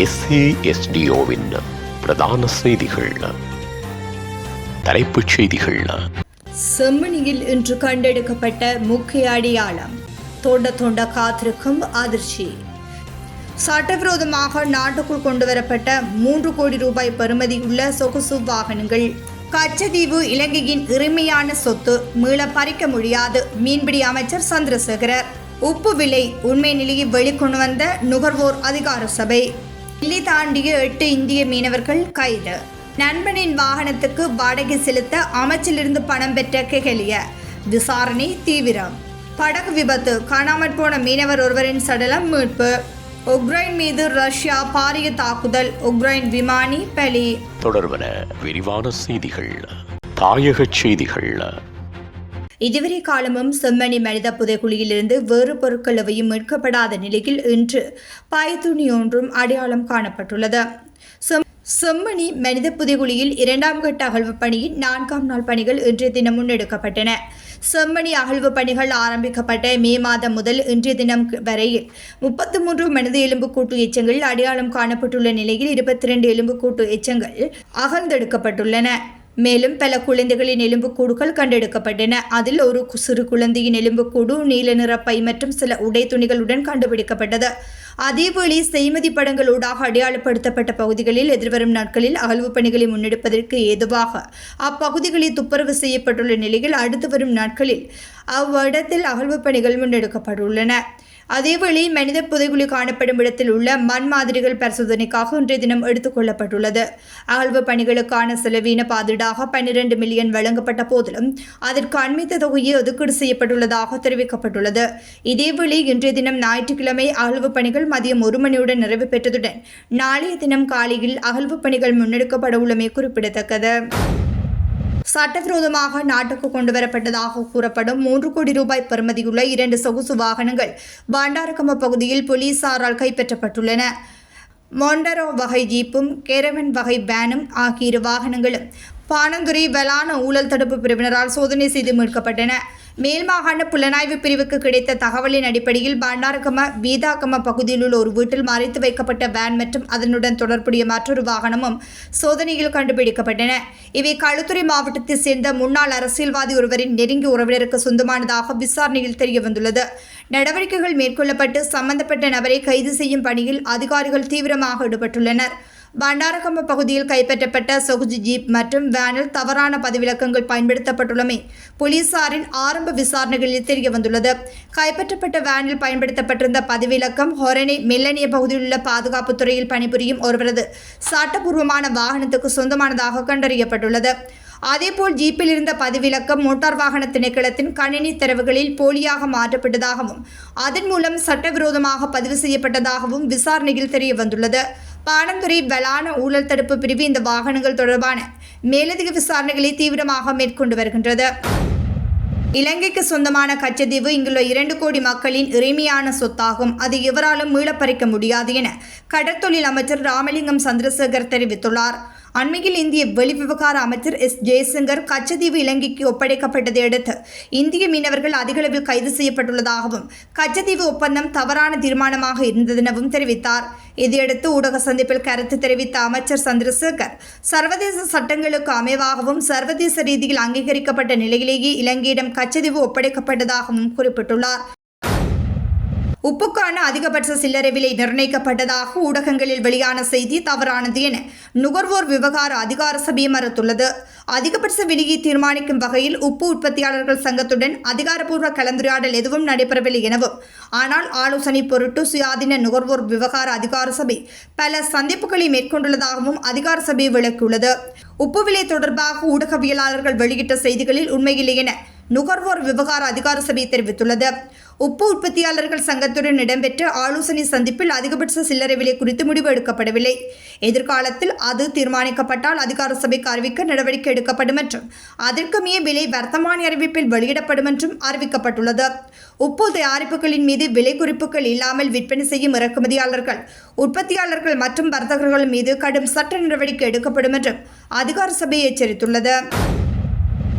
எஸ்ஏஎஸ்டிஓவின் பிரதான செய்திகள். தலைப்புச் செய்திகள். செம்மணியில் இன்று கண்டெடுக்கப்பட்ட முக்கிய அடையாளம். தோண்ட தோண்ட காத்திருக்கும் அதிர்ச்சி. சட்டவிரோதமாக நாட்டுக்குள் கொண்டுவரப்பட்ட மூன்று கோடி ரூபாய் பெறுமதியுள்ள சொகுசு வாகனங்கள் கச்சதீவு இலங்கையின் இறுமையான சொத்து மீள பறிக்க முடியாது மீன்பிடி அமைச்சர் சந்திரசேகரர். உப்பு விலை உண்மை நிலையை வெளிக்கொண்டு வந்த நுகர்வோர் அதிகார சபை. டெல்லி தாண்டிய எட்டு இந்திய மீனவர்கள் கைது. நண்பனின் வாகனத்துக்கு வாடகை செலுத்த அமைச்சிலிருந்து பணம் பெற்ற கெகலிய. விசாரணை தீவிரம். படகு விபத்து. காணாமற் போன மீனவர் ஒருவரின் சடலம் மீட்பு. உக்ரைன் மீது ரஷ்யா பாரிய தாக்குதல். உக்ரைன் விமானி பலி. தொடர்பன விரிவான செய்திகள். தாயக செய்திகள். இதுவரை காலமும் செம்மணி மனித புதைக்குழியிலிருந்து வேறு பொருட்கள் எவையும் மீட்கப்படாத நிலையில் இன்று பாய்துணி ஒன்றும் அடையாளம் காணப்பட்டுள்ளது. செம்மணி மனித புதைகுழியில் இரண்டாம் கட்ட அகழ்வு பணியின் நான்காம் நாள் பணிகள் இன்றைய தினம் முன்னெடுக்கப்பட்டன. செம்மணி அகழ்வு பணிகள் ஆரம்பிக்கப்பட்ட மே மாதம் முதல் இன்றைய தினம் வரையில் முப்பத்தி மூன்று மனித எலும்புக்கூட்டு எச்சங்கள் அடையாளம் காணப்பட்டுள்ள நிலையில் இருபத்தி ரெண்டு எலும்புக்கூட்டு எச்சங்கள் அகழ்ந்தெடுக்கப்பட்டுள்ளன. மேலும் பல குழந்தைகளின் எலும்புக்கூடுகள் கண்டெடுக்கப்பட்டன. அதில் ஒரு சிறு குழந்தையின் எலும்புக்கூடு நீல நிற பை மற்றும் சில உடை துணிகளுடன் கண்டுபிடிக்கப்பட்டது. அதேவேளை செய்மதி படங்களூடாக அடையாளப்படுத்தப்பட்ட பகுதிகளில் எதிர்வரும் நாட்களில் அகழ்வு பணிகளை முன்னெடுப்பதற்கு ஏதுவாக அப்பகுதிகளில் துப்புரவு செய்யப்பட்டுள்ள நிலையில் அடுத்து வரும் நாட்களில் அவ்விடத்தில் அகழ்வு பணிகள் முன்னெடுக்கப்பட்டுள்ளன. அதேவேளை மனித புதைகுழி காணப்படும் இடத்தில் உள்ள மண் மாதிரிகள் பரிசோதனைக்காக இன்றைய தினம் எடுத்துக்கொள்ளப்பட்டுள்ளது அகழ்வு பணிகளுக்கான செலவீன பாதிடாக பன்னிரண்டு மில்லியன் வழங்கப்பட்ட போதிலும் அதற்கு அண்மித்த தொகையை ஒதுக்கீடு செய்யப்பட்டுள்ளதாக தெரிவிக்கப்பட்டுள்ளது. இதேவேளை இன்றைய தினம் ஞாயிற்றுக்கிழமை அகழ்வு பணிகள் மதியம் ஒரு மணியுடன் நிறைவு பெற்றதுடன் நாளைய தினம் காலையில் அகழ்வு பணிகள் முன்னெடுக்கப்பட உள்ளமை குறிப்பிடத்தக்கது. சட்டவிரோதமாக நாட்டுக்கு கொண்டுவரப்பட்டதாக கூறப்படும் மூன்று கோடி ரூபாய் பெறுமதியுள்ள இரண்டு சொகுசு வாகனங்கள் பண்டாரகம பகுதியில் போலீசாரால் கைப்பற்றப்பட்டுள்ளன. மொண்டரோ வகை ஜீப்பும் கேரவன் வகை வேனும் ஆகிய இரு வாகனங்களும் பானந்துறை வலான ஊழல் தடுப்பு பிரிவினரால் சோதனை செய்து மீட்கப்பட்டன. மேல் மாகாண புலனாய்வு பிரிவுக்கு கிடைத்த தகவலின் அடிப்படையில் பண்டாரகம வீதாகம பகுதியில் உள்ள ஒரு வீட்டில் மறைத்து வைக்கப்பட்ட வேன் மற்றும் அதனுடன் தொடர்புடைய மற்றொரு வாகனமும் சோதனையில் கண்டுபிடிக்கப்பட்டன. இவை களுத்துறை மாவட்டத்தைச் சேர்ந்த முன்னாள் அரசியல்வாதி ஒருவரின் நெருங்கிய உறவினருக்கு சொந்தமானதாக விசாரணையில் தெரிய வந்துள்ளது நடவடிக்கைகள் மேற்கொள்ளப்பட்டு சம்பந்தப்பட்ட நபரை கைது செய்யும் பணியில் அதிகாரிகள் தீவிரமாக ஈடுபட்டுள்ளனர். பண்டாரகம்ப பகுதியில் கைப்பற்றப்பட்ட சொகுஜி ஜீப் மற்றும் வேனில் தவறான பதிவிலக்கங்கள் பயன்படுத்தப்பட்டுள்ளமை போலீசாரின் ஆரம்ப விசாரணைகளில் தெரிய வந்துள்ளது கைப்பற்றப்பட்ட வேனில் பயன்படுத்தப்பட்டிருந்த பதிவிலக்கம் ஹொரணை மெல்லனிய பகுதியில் உள்ள பாதுகாப்பு துறையில் பணிபுரியும் ஒருவரது சட்டபூர்வமான வாகனத்துக்கு சொந்தமானதாக கண்டறியப்பட்டுள்ளது. அதேபோல் ஜீப்பில் இருந்த பதிவிலக்கம் மோட்டார் வாகன திணைக்களத்தின் கணினி தரவுகளில் போலியாக மாற்றப்பட்டதாகவும் அதன் மூலம் சட்டவிரோதமாக பதிவு செய்யப்பட்டதாகவும் விசாரணையில் தெரிய வந்துள்ளது பாணந்துறை வெளான ஊழல் தடுப்பு பிரிவு இந்த வாகனங்கள் தொடர்பான மேலதிக விசாரணைகளை தீவிரமாக மேற்கொண்டு வருகின்றது. இலங்கைக்கு சொந்தமான கச்சத்தீவு இங்குள்ள இரண்டு கோடி மக்களின் இறைமையான சொத்தாகும். அது எவராலும் மீளப்பறிக்க முடியாது என கடற்தொழில் அமைச்சர் ராமலிங்கம் சந்திரசேகர் தெரிவித்துள்ளார். அண்மையில் இந்திய வெளிவிவகார அமைச்சர் எஸ். ஜெயசங்கர் கச்சத்தீவு இலங்கைக்கு ஒப்படைக்கப்பட்டதை அடுத்து இந்திய மீனவர்கள் அதிகளவில் கைது செய்யப்பட்டுள்ளதாகவும் கச்சத்தீவு ஒப்பந்தம் தவறான தீர்மானமாக இருந்ததெனவும் தெரிவித்தார். இதையடுத்து ஊடக சந்திப்பில் கருத்து தெரிவித்த அமைச்சர் சந்திரசேகர் சர்வதேச சட்டங்களுக்கு அமைவாகவும் சர்வதேச ரீதியில் அங்கீகரிக்கப்பட்ட நிலையிலேயே இலங்கையிடம் கச்சதீவு ஒப்படைக்கப்பட்டதாகவும் குறிப்பிட்டுள்ளார். உப்புக்கான அதிகபட்ச சில்லறை விலை நிர்ணயிக்கப்பட்டதாக ஊடகங்களில் வெளியான செய்தி தவறானது என நுகர்வோர் விவகார அதிகார சபை மறுத்துள்ளது. அதிகபட்ச விலையை தீர்மானிக்கும் வகையில் உப்பு உற்பத்தியாளர்கள் சங்கத்துடன் அதிகாரப்பூர்வ கலந்துரையாடல் எதுவும் நடைபெறவில்லை எனவும் ஆனால் ஆலோசனை பொருட்டு சுயாதீன நுகர்வோர் விவகார அதிகார சபை பல சந்திப்புகளை மேற்கொண்டுள்ளதாகவும் அதிகார சபை விளக்கியுள்ளது. உப்பு விலை தொடர்பாக ஊடகவியலாளர்கள் வெளியிட்ட செய்திகளில் உண்மையில்லை என நுகர்வோர் விவகார அதிகார சபை தெரிவித்துள்ளது. உப்பு உற்பத்தியாளர்கள் சங்கத்துடன் இடம்பெற்ற ஆலோசனை சந்திப்பில் அதிகபட்ச சில்லறை விலை குறித்து முடிவு எடுக்கப்படவில்லை. எதிர்காலத்தில் அது தீர்மானிக்கப்பட்டால் அதிகார சபைக்கு அறிவிக்க நடவடிக்கை எடுக்கப்படும் என்றும் அதற்குமே விலை வர்த்தமானி அறிவிப்பில் வெளியிடப்படும் என்றும் அறிவிக்கப்பட்டுள்ளது. உப்பு தயாரிப்புகளின் மீது விலை குறிப்புகள் இல்லாமல் விற்பனை செய்யும் இறக்குமதியாளர்கள் உற்பத்தியாளர்கள் மற்றும் வர்த்தகர்கள் மீது கடும் சட்ட நடவடிக்கை எடுக்கப்படும் என்றும் அதிகார சபை எச்சரித்துள்ளது.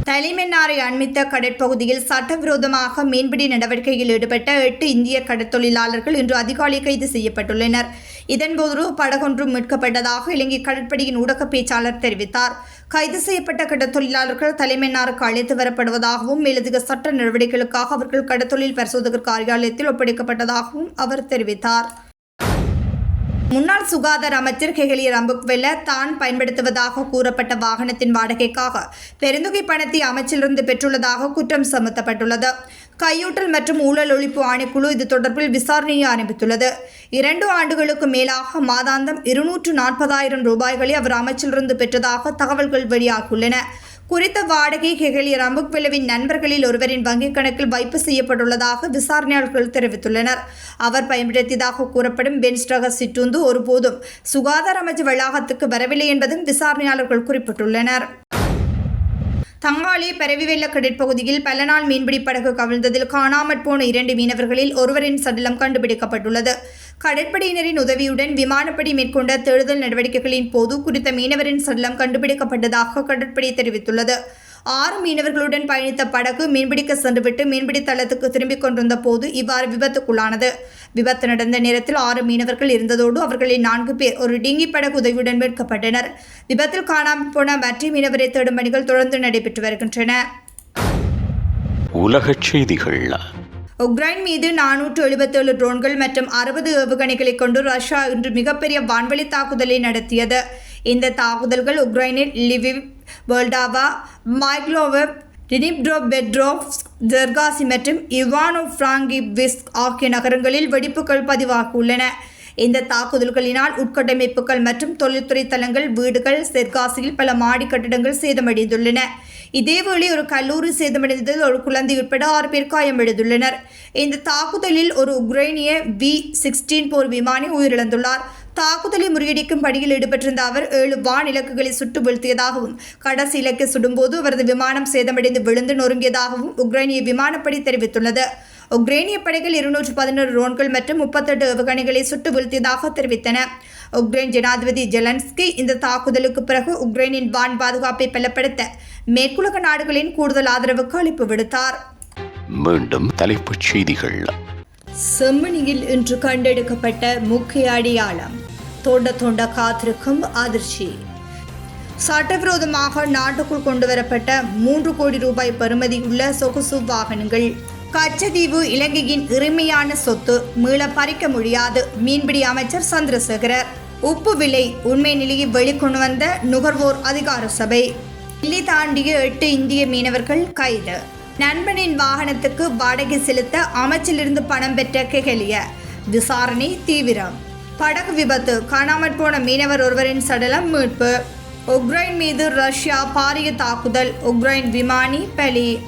தலைமன்னாரை அண்மித்த கடற்பகுதியில் சட்டவிரோதமாக மீன்பிடி நடவடிக்கையில் ஈடுபட்ட எட்டு இந்திய கடற்தொழிலாளர்கள் இன்று அதிகாலை கைது செய்யப்பட்டுள்ளனர். இதன்போது படகொன்றும் மீட்கப்பட்டதாக இலங்கை கடற்படையின் ஊடக பேச்சாளர் தெரிவித்தார். கைது செய்யப்பட்ட கடற்தொழிலாளர்கள் தலைமன்னாருக்கு அழைத்து வரப்படுவதாகவும் மேலதிக சட்ட நடவடிக்கைகளுக்காக அவர்கள் கடற்தொழில் பரிசோதகர் காரியாலயத்தில் ஒப்படைக்கப்பட்டதாகவும் அவர் தெரிவித்தார். முன்னாள் சுகாதார அமைச்சர் கெகலிய ரம்புக்வெல்ல தான் பயன்படுத்துவதாக கூறப்பட்ட வாகனத்தின் வாடகைக்காக பெருந்தொகை பணத்தை அமைச்சிலிருந்து பெற்றுள்ளதாக குற்றம் சுமத்தப்பட்டுள்ளது. கையூட்டல் மற்றும் ஊழல் ஒழிப்பு ஆணைக்குழு இது தொடர்பில் விசாரணையை ஆரம்பித்துள்ளது. இரண்டு ஆண்டுகளுக்கு மேலாக மாதாந்தம் இருநூற்று நாற்பதாயிரம் ரூபாய்களை அவர் அமைச்சிலிருந்து பெற்றதாக தகவல்கள் வெளியாகியுள்ளன. குறித்த வாடகை ஹெகலிய ரம்புக்வெல்லவின் நண்பர்களில் ஒருவரின் வங்கிக் கணக்கில் வைப்பு செய்யப்பட்டுள்ளதாக விசாரணையாளர்கள் தெரிவித்துள்ளனர். அவர் பயன்படுத்தியதாக கூறப்படும் பென்ஸ் ரக சிற்றுந்து ஒருபோதும் சுகாதார அமைச்சு வளாகத்துக்கு வரவில்லை என்பதும் விசாரணையாளர்கள் குறிப்பிட்டுள்ளனர். தங்காளி பரவிவெள்ள கடற்பகுதியில் பல நாள் மீன்பிடி படகு கவிழ்ந்ததில் காணாமற் போன இரண்டு மீனவர்களில் ஒருவரின் சடலம் கண்டுபிடிக்கப்பட்டுள்ளது. கடற்படையினரின் உதவியுடன் விமானப்படை மேற்கொண்ட தேடுதல் நடவடிக்கைகளின் போது குறித்த மீனவரின் சடலம் கண்டுபிடிக்கப்பட்டதாக கடற்படை தெரிவித்துள்ளது. ஆறு மீனவர்களுடன் பயணித்த படகு மீன்பிடிக்க சென்றுவிட்டு மீன்பிடி தளத்துக்கு திரும்பிக் கொண்டிருந்த போது இவ்வாறு விபத்துக்குள்ளானது. விபத்து நடந்த நேரத்தில் ஆறு மீனவர்கள் இருந்ததோடு அவர்களில் நான்கு பேர் ஒரு டிங்கி படகு உதவியுடன் மீட்கப்பட்டனர். விபத்தில் காணாமல் போன மற்ற மீனவரை தேடும் பணிகள் தொடர்ந்து நடைபெற்று வருகின்றன. உலகச் செய்திகள் உக்ரைன் மீது நானூற்று எழுபத்தேழு ட்ரோன்கள் மற்றும் அறுபது ஏவுகணைகளை கொண்டு ரஷ்யா இன்று மிகப்பெரிய வான்வழி தாக்குதலை நடத்தியது. இந்த தாக்குதல்கள் உக்ரைனில் லிவிவ் வேல்டாவா மைக்லோவெவ் டினிப்ரோ பெட்ரோவ் ஜெர்காசி மற்றும் இவானோ பிராங்கிவிஸ்க் ஆகிய நகரங்களில் வெடிப்புகள் பதிவாகியுள்ளன. இந்த தாக்குதல்களினால் உட்கட்டமைப்புகள் மற்றும் தொழில்துறை தளங்கள் வீடுகள் தெற்காசியில் பல மாடி கட்டிடங்கள் சேதமடைந்துள்ளன. இதேவேளை ஒரு கல்லூரி சேதமடைந்ததில் ஒரு குழந்தை உட்பட ஆறு பேர் காயமடைந்துள்ளனர். இந்த தாக்குதலில் ஒரு உக்ரைனிய வி சிக்ஸ்டீன் போர் விமானி உயிரிழந்துள்ளார். தாக்குதலை முறியடிக்கும் பணியில் ஈடுபட்டிருந்த அவர் ஏழு வான் இலக்குகளை சுட்டு வீழ்த்தியதாகவும் கடைசி இலக்கை சுடும்போது அவரது விமானம் சேதமடைந்து விழுந்து நொறுங்கியதாகவும் உக்ரைனிய விமானப்படை தெரிவித்துள்ளது. உக்ரைனிய படைகள் இருநூற்று பதினோரு ரோன்கள் மற்றும் முப்பத்தெட்டு ஏவுகணைகளை சுட்டு வீழ்த்தியதாக தெரிவித்தன. உக்ரைன் ஜனாதிபதி ஜெலன்ஸ்கி இந்த தாக்குதலுக்கு பிறகு உக்ரைனின் வான் பாதுகாப்பை பலப்படுத்த மேற்குலக நாடுகளின் கூடுதல் ஆதரவுக்கு அழைப்பு விடுத்தார். மீண்டும் தலைப்புச் செய்திகள். செம்மணியில் இன்று கண்டெடுக்கப்பட்ட முக்கிய அடையாளம் தோண்ட தோண்ட காத்திருக்கும் அதிர்ச்சி. சட்டவிரோதமாக நாட்டுக்குள் கொண்டுவரப்பட்ட மூன்று கோடி ரூபாய் பெறுமதியுள்ள சொகுசு வாகனங்கள். கச்சதீவு இலங்கையின் இறுமையான சொத்து மீள பறிக்க முடியாது. மீன்பிடி அமைச்சர் சந்திரசேகரர். உப்பு விலை உண்மை நிலையை வெளிக்கொண்டு வந்த நுகர்வோர் அதிகார சபை. டெல்லி தாண்டிய எட்டு இந்திய மீனவர்கள் கைது. நண்பனின் வாகனத்துக்கு வாடகை செலுத்த அமைச்சிலிருந்து பணம் பெற்ற கெகலிய. விசாரணை தீவிரம். படகு விபத்து காணாமற் போன மீனவர் ஒருவரின் சடலம் மீட்பு. உக்ரைன் மீது ரஷ்யா பாரிய தாக்குதல் உக்ரைன் விமானி பலி.